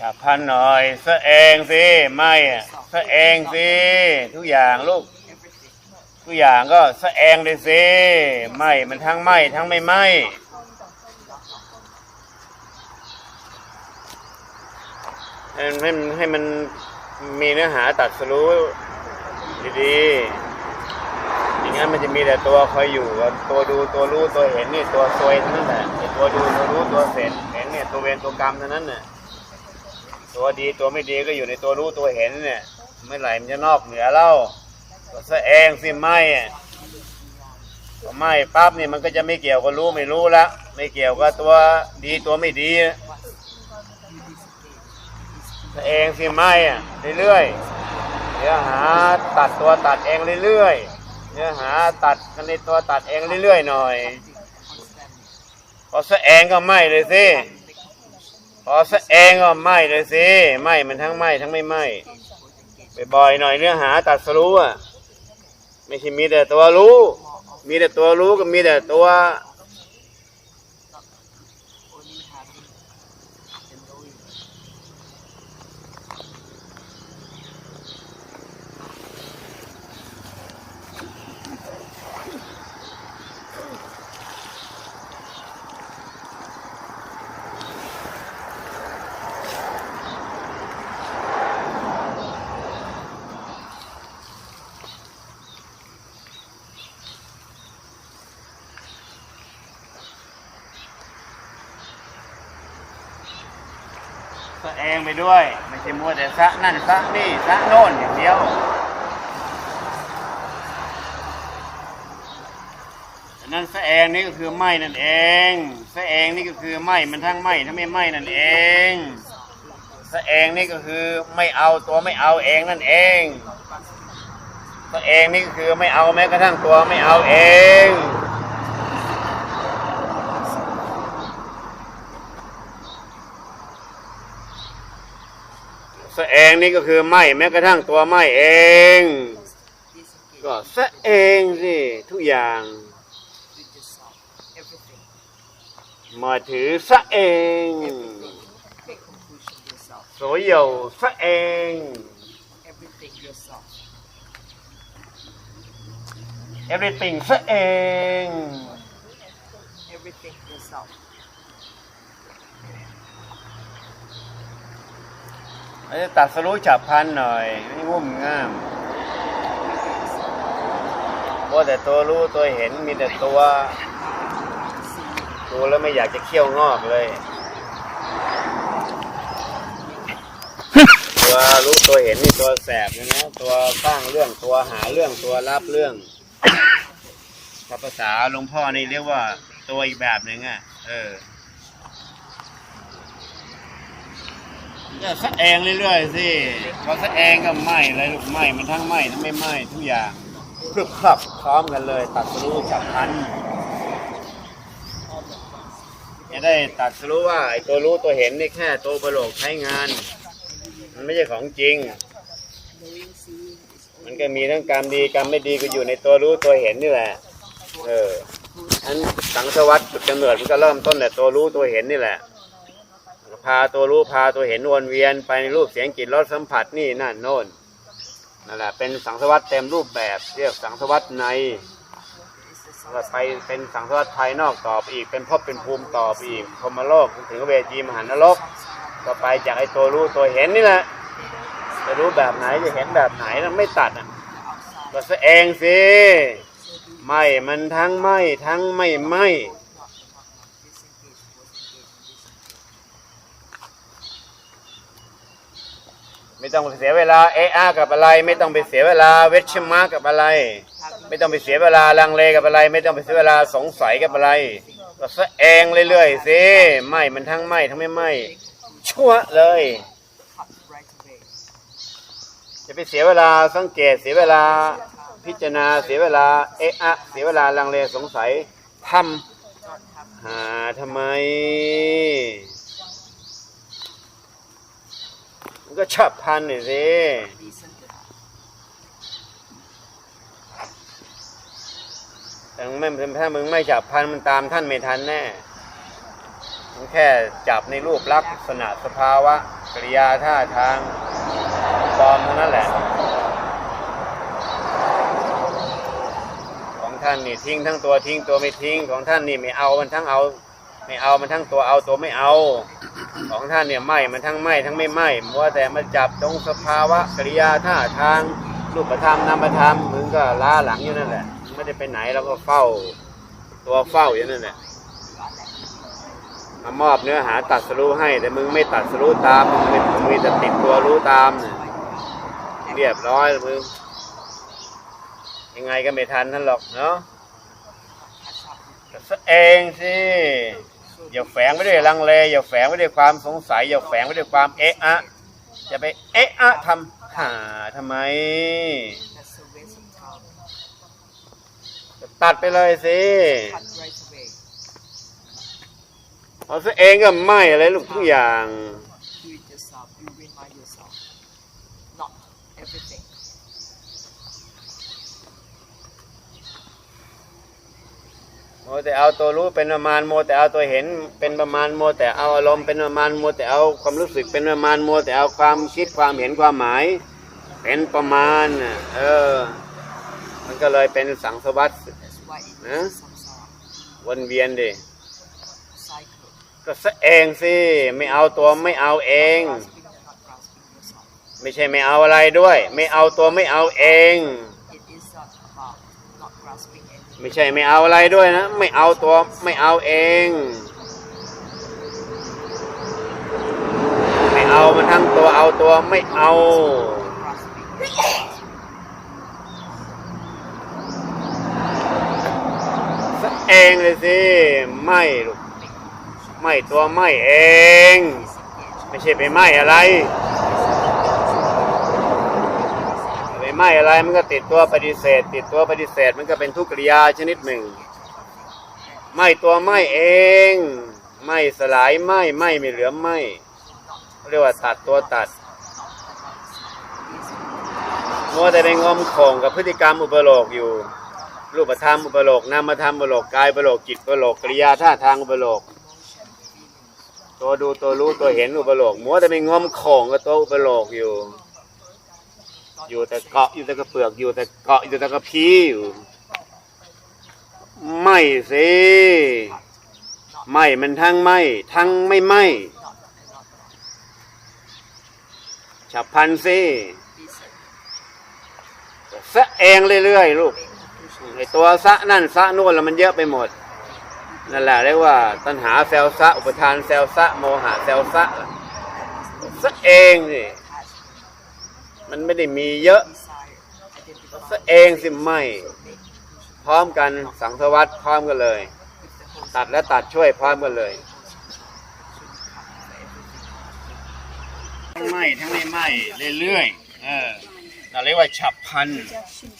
ฉับพลันหน่อยสะเองสิไม่อะสะเองสิทุกอย่างลูก ทุกอย่างก็สะเองเลยสิไม่มันทั้งไม่ทั้งไม่ไม่ให้ให้มันให้มันมีเนื้อหาตัดสรู้ดีๆอย่างนั้นมันจะมีแต่ตัวคอยอยู่ตัวดูตัวรู้ตัวเห็นนี่ตัวซวยทั้งนั้นแหละไอ้ตัวดูตัวรู้ตัวเห็นเห็นเนี่ยตัวเวรตัวกรรมเท่านั้นน่ะ ตัวดีตัวไม่ดีก็อยู่ในตัวรู้ตัวเห็นเนี่ยเมื่อไหร่มันจะนอกเหนือเล่าก็ซะเองสิไม่อะพอไม่ปั๊บเนี่ยมันก็จะไม่เกี่ยวกับรู้ไม่รู้ละไม่เกี่ยวกับตัวดีตัวไม่ดีซะเองสิไม่อะเรื่อยๆเนื้อหาตัดตัวตัดเองเรื่อยๆเนื้อหาตัดกันในตัวตัดเองเรื่อยๆหน่อยพอซะเองก็ไม่เลยสิ อซะเองก็ไหม้เลยสิไหม้มันทั้งไหม้ทั้งไม่ไหม้บ่อยๆหน่อยเนื้อหาตัดสรู้อะ ไม่ใช่มีแต่ตัวรู้ มีแต่ตัวรู้ก็มีแต่ตัว ซะเองไปด้วย ไม่ใช่มัวแต่ซะนั่นซะนี่ซะโน่นอย่างเดียวนนั้นซะเองนี่ก็คือไหมนั่นเองซะเองนี่ก็คือไหม้มันทั้งไหมทั้งไม่ไหมนั่นเองซะเองนี่ก็คือไม่เอาตัวไม่เอาเองนั่นเองซะเองนี่ก็คือไม่เอาแม้กระทั่งตัวไม่เอาเองะเองนี่ก็คือไหมแม้กระทั่งตัวไหมเอง ก็ซะเองสิทุกอย่างมาถือซะเองสโยซะเอง everything ซะเอง เราจะตัดสรู้ฉับพลันหน่อยไม่งุ่มง่ามเพราะแต่ตัวรู้ตัวเห็นมีแต่ตัวดูแล้วไม่อยากจะเคี่ยวงอกเลย ตัวรู้ตัวเห็นนี่ตัวแสบเลยนะตัวสร้างเรื่องตัวหาเรื่องตัวรับเรื่องถ้าภาษาหลวงพ่อนี่เรียกว่าตัวอีกแบบหนึ่งอะ เออ เนี่ยสะเองเรื่อยๆสิพอสะเองก็ไหม้เลยลูกไหม้มันทั้งไหม้ทั้งไม่ไหม้ทุกอย่างพรึบพรับพร้อมกันเลย ตัดสรู้ฉับพันจะได้ตัดสรู้ว่าไอ้ตัวรู้ตัวเห็นนี่แค่ตัวประโลกใช้งาน มันไม่ใช่ของจริง มันก็มีทั้งกรรมดีกรรมไม่ดีก็อยู่ในตัวรู้ตัวเห็นนี่แหละ เอออันสังสวัสดิ์จุดกำเนิดมันก็เริ่มต้นแต่ตัวรู้ตัวเห็นนี่แหละ พาตัวรู้พาตัวเห็นวนเวียนไปในรูปเสียงกลิ่นรสสัมผัสนี่นั่นโน่นนั่นแหละเป็นสังสวัสดิ์เต็มรูปแบบ เรียกสังสวัสดิ์ในแล้วไปเป็นสังสวัสดิ์ภายนอกต่อไปอีก เป็นภพเป็นภูมิต่อไปอีกพรมโลกถึงเวทีมหานนรกก็ไปจากไอ้ตัวรู้ตัวเห็นนี่แหละจะรู้แบบไหนจะเห็นแบบไหนนะไม่ตัดอะก็ซะเองสิไม่มันทั้งไม่ทั้งไม่ไม่ ไม่ต้องไปเสียเวลาเอะอะกับอะไร ไม่ต้องไปเสียเวลาเวชมะกับอะไร ไม่ต้องไปเสียเวลาลังเลกับอะไร ไม่ต้องไปเสียเวลาสงสัยกับอะไรก็ซะเองเรื่อยๆสิไม่มันทั้งไม่ทั้งไม่ไม่ชั่วเลยจะไปเสียเวลาสังเกตเสียเวลาพิจารณาเสียเวลาเอะอะเสียเวลาลังเลสงสัยทำหาทำไม มันก็ฉับพันหน่สิแต่มึงไม่ถ้ามึงไม่ฉับพันมันตามท่านไม่ทันแน่มันแค่จับในรูปลักษณะสภาวะกริยาท่าทางปลอมเท่านั้นแหละ ของท่านนี่ทิ้งทั้งตัวทิ้งตัวไม่ทิ้งของท่านนี่ไม่เอามันทั้งเอา ไม่เอามันทั้งตัวเอาตัวไม่เอา ของท่านเนี่ยไม่มันทั้งไม่ทั้งไม่ไม่มัวแต่มาจับตรงสภาวะกริยาท่าทางรูปธรรมนามธรรมมึงก็ล้าหลังอยู่นั่นแหละไม่ได้ไปไหนแล้วก็เฝ้า ตัวเฝ้าอยู่นั่นแหละมามอบเนื้อหาตัดสรู้ให้ แต่มึงไม่ตัดสรู้ตามมึงมึงมีแต่ติดตัวรู้ตามเนี่ยเรียบร้อยมึงยังไงก็ไม่ทันท่านหรอกเนาะซะเองสิ อย่าแฝงไว้ด้วยลังเลอย่าแฝงไว้ด้วยความสงสัย อย่าแฝงไว้ด้วยความเอะอะจะไปเอะอะทำหาทำไม That's a waste of time. ตัดไปเลยสิ Cut right away. เอาซะเองก็ไม่อะไรลูกทุกอย่าง โมแต่เอาตัวรู้เป็นประมาณโมแต่เอาตัวเห็นเป็นประมาณโมแต่เอาอารมณ์เป็นประมาณโมแต่เอาความรู้สึกเป็นประมาณโมแต่เอาความคิดความเห็นความหมาย เป็นประมาณน่ะเออ มันก็เลยเป็นสังสวัสด That's why it is Huh? samsara วนเวียนดิ cycle. ก็ซะเองสิไม่เอาตัวไม่เอาเอง Grasping and not grasping yourself. ไม่ใช่ไม่เอาอะไรด้วย ไม่เอาตัวไม่เอาเอง It is not about not grasping anything. ไม่ใช่ไม่เอาอะไรด้วยนะ ไม่เอาตัวไม่เอาเอง ไม่เอามันทั้งตัวเอาตัวไม่เอา Grasping. ซะเองเลยสิไม่ลูกไม่ตัวไม่เอง ไม่ใช่ไปไม่อะไร ไม่อะไรมันก็ติดตัวปฏิเสธ ติดตัวปฏิเสธมันก็เป็นทุกขริยาชนิดหนึ่ง ไม่ตัวไม่เอง ไม่สลายไม่ไม่ไม่เหลือไม่เรียกว่าตัดตัวตัดมัวแต่ไปงมข่งกับพฤติกรรมอุปโลกอยู่ รูปธรรมอุปโลกนามธรรมอุปโลกกายอุปโลกจิตอุปโลกกริยาท่าทางอุปโลก ตัวดูตัวรู้ตัวเห็นอุปโลกมัวแต่ไปงมข่งกับตัวอุปโลกอยู่ อยู่แต่เกาะอยู่แต่กระเปลือกอยู่แต่เกาะอยู่แต่กระพี้อยู่ไม่สิไม่มันทั้งไม่ทั้งไม่ไม่ฉับพันสิสะเองเรื่อยๆลูกไอตัวสะนั่นสะนู่นแล้วมันเยอะไปหมดนั่นแหละเรียกว่าตัณหาแซวสะอุปทานแซวสะโมหะแซวสะสะเองสิ มันไม่ได้มีเยอะเองสิไม่ พร้อมกันสังสวัสดพร้อมกันเลย ตัดและตัดช่วยพร้อมกันเลยทั้งไหมทั้งไม่ไหมเรื่อยๆเออเราเรียกว่าฉับพัน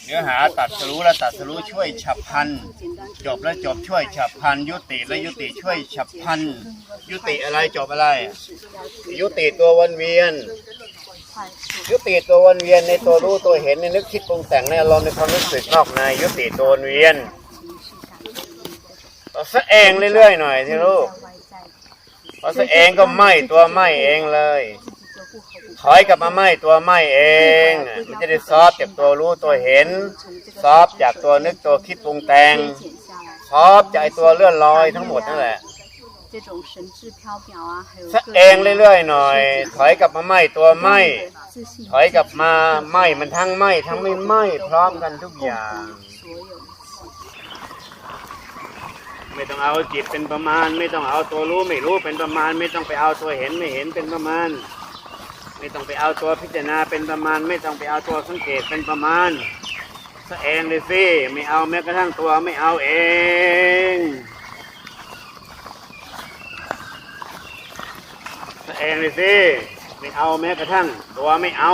เนื้อหาตัดสรู้และตัดสรู้ช่วยฉับพันจบและจบช่วยฉับพันยุติและยุติช่วยฉับพันยุติอะไรจบอะไร ยุติตัววนเวียน ยุติตัววนเวียนในตัวรู้ตัวเห็นในนึกคิดปรุงแต่งในอารมณ์ในความรู้สึกนอกในยุติตัววนเวียนเอาซะเองเรื่อยๆหน่อยที่ลูกเอาซะเองก็ไหมตัวไหมเองเลยถอยกลับมาไหมตัวไหมเองมันจะได้ซอฟจากตัวรู้ตัวเห็น ซอฟจากตัวนึกตัวคิดปรุงแต่งซอฟจากตัวเลื่อนลอยทั้งหมดนั่นแหละ 这种神志飘渺啊，还有 ซะเองเรื่อยๆหน่อย ถอยกลับมาไหมตัวไหม 自信 ถอยกลับมาไหมมันทั้งไหมทั้งไม่ไหมพร้อมกันทุกอย่าง 所有一切。 ไม่ต้องเอาจิตเป็นประมาณ ไม่ต้องเอาตัวรู้ไม่รู้เป็นประมาณ ไม่ต้องไปเอาตัวเห็นไม่เห็นเป็นประมาณ ไม่ต้องไปเอาตัวพิจารณาเป็นประมาณ ไม่ต้องไปเอาตัวสังเกตเป็นประมาณซะเองเลยสิไม่เอาแม้กระทั่งตัวไม่เอาเอง เองเลยสิไม่เอาแม้กระทั่งตัวไม่เอา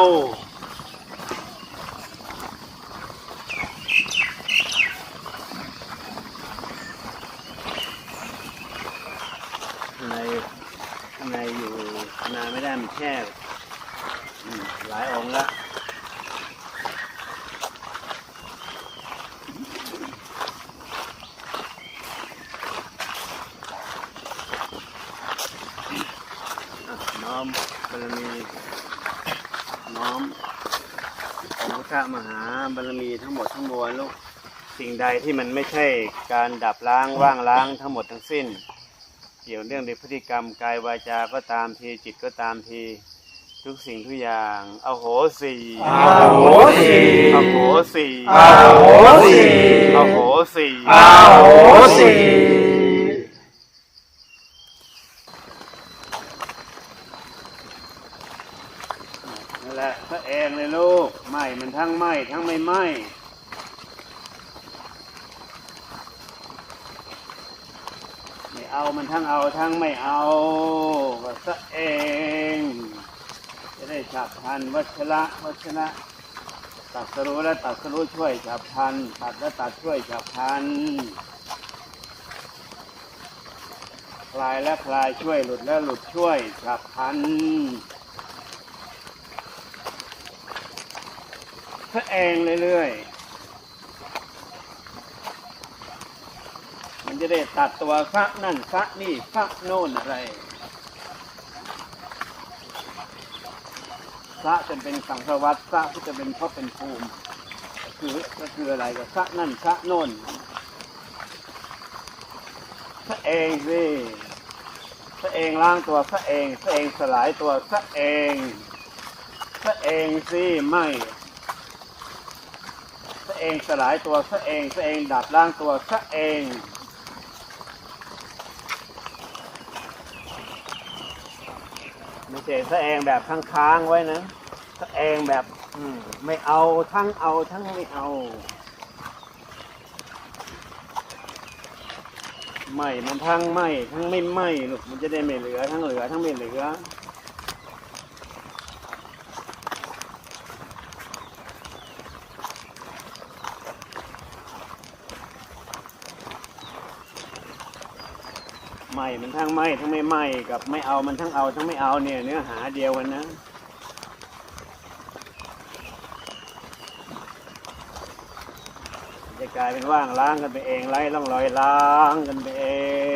ในในอยู่นานไม่ได้มันแค่หลายองค์ละ น้อมบารมี น้อมองค์พระมหาบารมีทั้งหมดทั้งมวลลูกสิ่งใดที่มันไม่ใช่การดับล้างว่างล้างทั้งหมดทั้งสิ้น เกี่ยวเรื่องในพฤติกรรมกายวาจาก็ตามทีจิตก็ตามทีทุกสิ่งทุกอย่างอโหสีอโหสิอโหสีอโหสิอโหสีอโหสิ แหละพระเองเลยลูกไหมมันทั้งไหมทั้งไม่ไหมไม่เอามันทั้งเอาทั้งไม่เอาก็ซะเอง จะได้ฉับพันวัชระวัชระตัดสรู้และตัดสรู้ช่วยฉับพันตัดและตัดช่วยฉับพันคลายและคลายช่วยหลุดและหลุดช่วยฉับพัน พระเองเรื่อยๆ มันจะได้ตัดตัวพระนั่นพระนี่พระโน่นอะไรพระจะเป็นสังสวัตพระที่จะเป็นพระเป็นภูมิคือก็คืออะไรก็พระนั่นพระโน่นพระเองสิพระเองล้างตัวพระเองพระเองสลายตัวพระเองพระเองสิไม่ องสลายตัวพระเองพระเองดับล้างตัวพระเองไม่ใช่พระเองแบบค้างๆไว้นะพระเองแบบไม่เอาทั้งเอาทั้งไม่เอาไม่มันทั้งไม่ทั้งไม่ไม่ลูกมันจะได้ไม่เหลือทั้งเหลือทั้งไม่เหลือ ไม่มันทั้งไม่ทั้งไม่ไม่กับไม่เอามันทั้งเอาทั้งไม่เอาเนี่ยเนื้อหาเดียวกันนะจะกลายเป็นว่างล้างกันไปเองไร้ร่องรอยล้างกันไปเอง